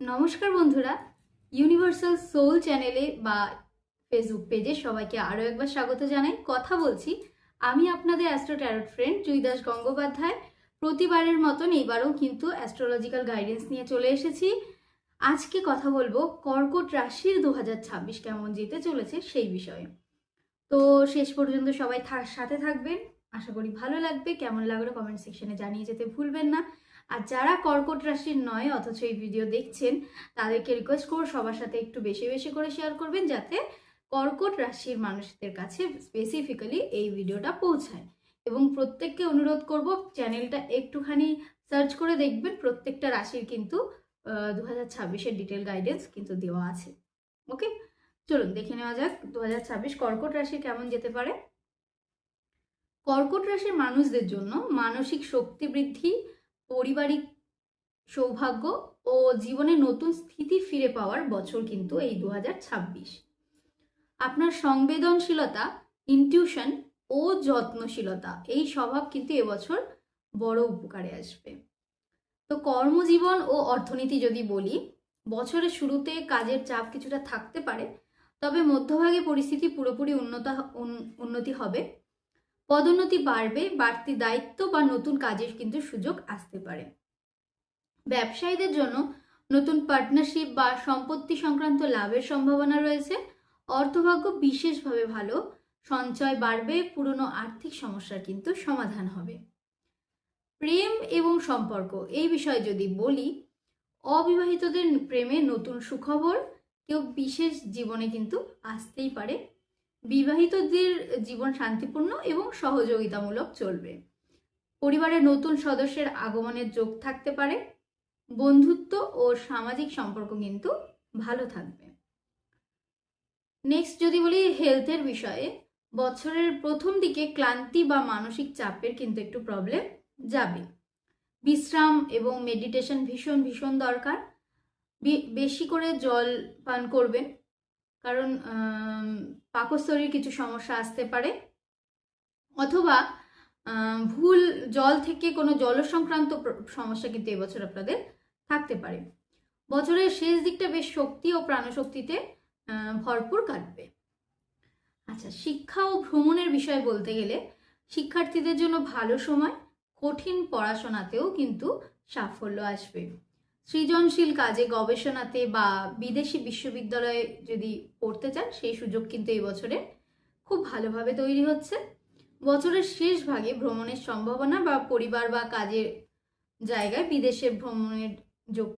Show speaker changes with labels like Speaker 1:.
Speaker 1: নমস্কার বন্ধুরা universal soul চ্যানেলে বা ফেসবুক পেজে সবাইকে আরও একবার স্বাগত জানাই। কথা বলছি, আমি আপনাদের অ্যাস্ট্রো ট্যারট ফ্রেন্ড জুইদাস গঙ্গোপাধ্যায়। প্রতিবারের মতন এইবারও কিন্তু অ্যাস্ট্রোলজিক্যাল গাইডেন্স নিয়ে চলে এসেছি। আজকে কথা বলব কর্কট রাশির দু কেমন যেতে চলেছে সেই বিষয়ে। তো শেষ পর্যন্ত সবাই সাথে থাকবেন। আশা করি ভালো লাগবে। কেমন লাগল কমেন্ট সেকশনে জানিয়ে যেতে ভুলবেন না। আর যারা কর্কট রাশির নয়, অথচ এই ভিডিও দেখছেন, তাদেরকে রিকোয়েস্ট করব সবার সাথে একটু বেশি বেশি করে শেয়ার করবেন, যাতে কর্কট রাশির মানুষদের কাছে স্পেসিফিক্যালি এই ভিডিওটা পৌঁছায়। এবং প্রত্যেককে অনুরোধ করব চ্যানেলটা একটুখানি সার্চ করে দেখবেন, প্রত্যেকটা রাশির কিন্তু দু হাজার ছাব্বিশের ডিটেল গাইডেন্স কিন্তু দেওয়া আছে। ওকে চলুন, দেখে নেওয়া যাক দু হাজার ছাব্বিশ কর্কট রাশি কেমন যেতে পারে? কর্কট রাশির মানুষদের জন্য মানসিক শক্তি বৃদ্ধি পারিবারিক সৌভাগ্য ও জীবনে নতুন স্থিতি ফিরে পাওয়ার বছর কিন্তু এই দু হাজার ছাব্বিশ। আপনার সংবেদনশীলতা ইনটিউশন ও যত্নশীলতা, এই স্বভাব কিন্তু এবছর বড় উপকারে আসবে। তো কর্মজীবন ও অর্থনীতি যদি বলি, বছরের শুরুতে কাজের চাপ কিছুটা থাকতে পারে, তবে মধ্যভাগে পরিস্থিতি পুরোপুরি উন্নত উন্নতি হবে। পদোন্নতি বাড়বে, বাড়তি দায়িত্ব বা নতুন কাজের কিন্তু সুযোগ আসতে পারে। ব্যবসায়ীদের জন্য নতুন পার্টনারশিপ বা সম্পত্তি সংক্রান্ত লাভের সম্ভাবনা রয়েছে। অর্থভাগ্য বিশেষভাবে ভালো, সঞ্চয় বাড়বে, পুরনো আর্থিক সমস্যার কিন্তু সমাধান হবে। প্রেম এবং সম্পর্ক, এই বিষয়ে যদি বলি, অবিবাহিতদের প্রেমে নতুন সুখবর কেউ বিশেষ জীবনে কিন্তু আসতেই পারে। বিবাহিতদের জীবন শান্তিপূর্ণ এবং সহযোগিতামূলক চলবে। পরিবারের নতুন সদস্যের আগমনের যোগ থাকতে পারে। বন্ধুত্ব ও সামাজিক সম্পর্ক কিন্তু ভালো থাকবে। নেক্সট যদি বলি হেলথের বিষয়ে, বছরের প্রথম দিকে ক্লান্তি বা মানসিক চাপের কিন্তু একটু প্রবলেম যাবে। বিশ্রাম এবং মেডিটেশন ভীষণ ভীষণ দরকার। বেশি করে জল পান করবেন। কারণ পাকস্থলীর কিছু সমস্যা আসতে পারে, অথবা ভুল জল থেকে কোনো জল সংক্রান্ত সমস্যা কিন্তু এবছর আপনাদের থাকতে পারে। বছরের শেষ দিকটা বেশ শক্তি ও প্রাণশক্তিতে ভরপুর কাটবে। আচ্ছা শিক্ষা ও ভ্রমণের বিষয়ে বলতে গেলে, শিক্ষার্থীদের জন্য ভালো সময়, কঠিন পড়াশোনাতেও কিন্তু সাফল্য আসবে। সৃজনশীল কাজে গবেষণাতে বা বিদেশি বিশ্ববিদ্যালয়ে যদি পড়তে চান, সেই সুযোগ কিন্তু এই বছরে খুব ভালোভাবে তৈরি হচ্ছে। বছরের শেষ ভাগে ভ্রমণের সম্ভাবনা বা পরিবার বা কাজের জায়গায় বিদেশে ভ্রমণের যোগ